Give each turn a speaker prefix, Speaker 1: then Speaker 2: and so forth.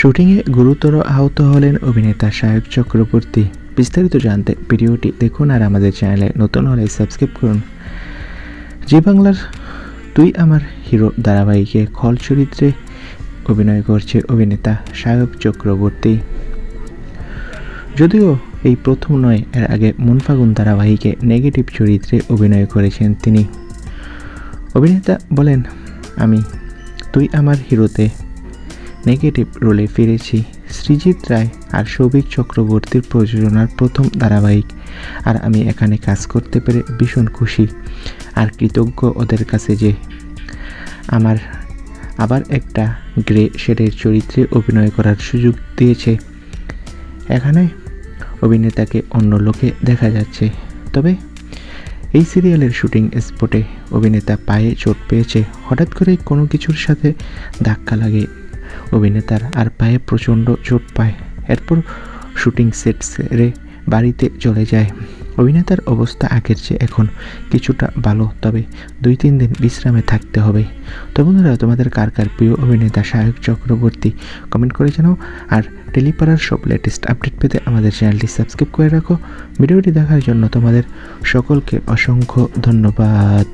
Speaker 1: শুটিংয়ে গুরুতর আহত হলেন অভিনেতা সায়ক চক্রবর্তী। বিস্তারিত জানতে ভিডিওটি দেখুন আর আমাদের চ্যানেলে নতুন হলে সাবস্ক্রাইব করুন। জি বাংলার তুই আমার হিরো ধারাবাহিকে খল চরিত্রে অভিনয় করছে অভিনেতা সায়ক চক্রবর্তী। যদিও এই প্রথম নয়, এর আগে মুনফাগুন ধারাবাহিকে নেগেটিভ চরিত্রে অভিনয় করেছেন তিনি। অভিনেতা বলেন, আমি তুই আমার হিরোতে নেগেটিভ রোলে ফিরেছি। সৃজিত রায় আর সৌভিক চক্রবর্তীর প্রযোজনার প্রথম ধারাবাহিক। আর আমি এখানে কাজ করতে পেরে ভীষণ খুশি। আর কৃতজ্ঞ ওদের কাছে যে আমার আবার একটা গ্রে শেডের চরিত্রে অভিনয় করার সুযোগ দিয়েছে। এখানে অভিনেতাকে অন্য লোকে দেখা যাচ্ছে। তবে এই সিরিয়ালের শুটিং স্পটে অভিনেতা পায়ে চোট পেয়েছে। হঠাৎ করে কোনো কিছুর সাথে ধাক্কা লাগে অভিনেতার আর পায়ে প্রচণ্ড চোট পায়। এরপর শুটিং সেট সেরে বাড়িতে চলে যায়। অভিনেতার অবস্থা আগের চেয়ে এখন কিছুটা ভালো, তবে দুই তিন দিন বিশ্রামে থাকতে হবে। তো বন্ধুরা, তোমাদের কার কার প্রিয় অভিনেতা সায়ক চক্রবর্তী কমেন্ট করে জানাও। আর টেলিপাড়ার সব লেটেস্ট আপডেট পেতে আমাদের চ্যানেলটি সাবস্ক্রাইব করে রাখো। ভিডিওটি দেখার জন্য তোমাদের সকলকে অসংখ্য ধন্যবাদ।